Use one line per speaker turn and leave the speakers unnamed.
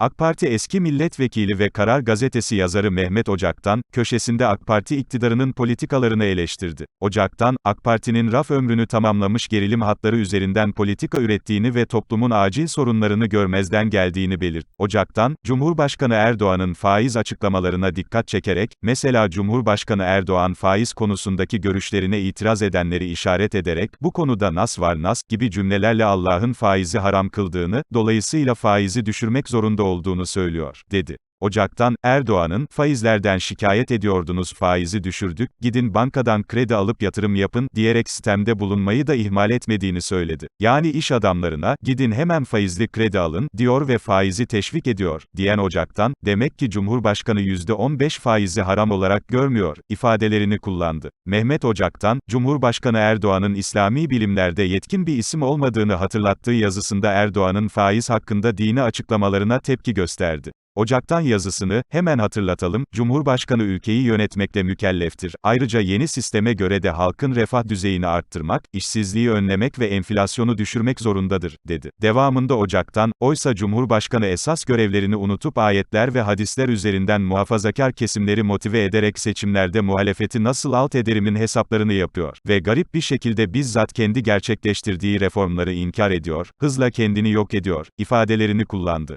AK Parti eski milletvekili ve Karar Gazetesi yazarı Mehmet Ocak'tan, köşesinde AK Parti iktidarının politikalarını eleştirdi. Ocak'tan, AK Parti'nin raf ömrünü tamamlamış gerilim hatları üzerinden politika ürettiğini ve toplumun acil sorunlarını görmezden geldiğini belirt. Ocak'tan, Cumhurbaşkanı Erdoğan'ın faiz açıklamalarına dikkat çekerek, mesela Cumhurbaşkanı Erdoğan faiz konusundaki görüşlerine itiraz edenleri işaret ederek, bu konuda nas var nas, gibi cümlelerle Allah'ın faizi haram kıldığını, dolayısıyla faizi düşürmek zorunda olduğunu söylüyor, dedi. Ocak'tan, Erdoğan'ın, faizlerden şikayet ediyordunuz faizi düşürdük, gidin bankadan kredi alıp yatırım yapın, diyerek sistemde bulunmayı da ihmal etmediğini söyledi. Yani iş adamlarına, gidin hemen faizli kredi alın, diyor ve faizi teşvik ediyor, diyen Ocak'tan, demek ki Cumhurbaşkanı %15 faizi haram olarak görmüyor, ifadelerini kullandı. Mehmet Ocak'tan, Cumhurbaşkanı Erdoğan'ın İslami bilimlerde yetkin bir isim olmadığını hatırlattığı yazısında Erdoğan'ın faiz hakkında dini açıklamalarına tepki gösterdi. Ocaktan yazısını, hemen hatırlatalım, Cumhurbaşkanı ülkeyi yönetmekle mükelleftir. Ayrıca yeni sisteme göre de halkın refah düzeyini arttırmak, işsizliği önlemek ve enflasyonu düşürmek zorundadır, dedi. Devamında Ocaktan, oysa Cumhurbaşkanı esas görevlerini unutup ayetler ve hadisler üzerinden muhafazakar kesimleri motive ederek seçimlerde muhalefeti nasıl alt ederimin hesaplarını yapıyor ve garip bir şekilde bizzat kendi gerçekleştirdiği reformları inkar ediyor, hızla kendini yok ediyor, ifadelerini kullandı.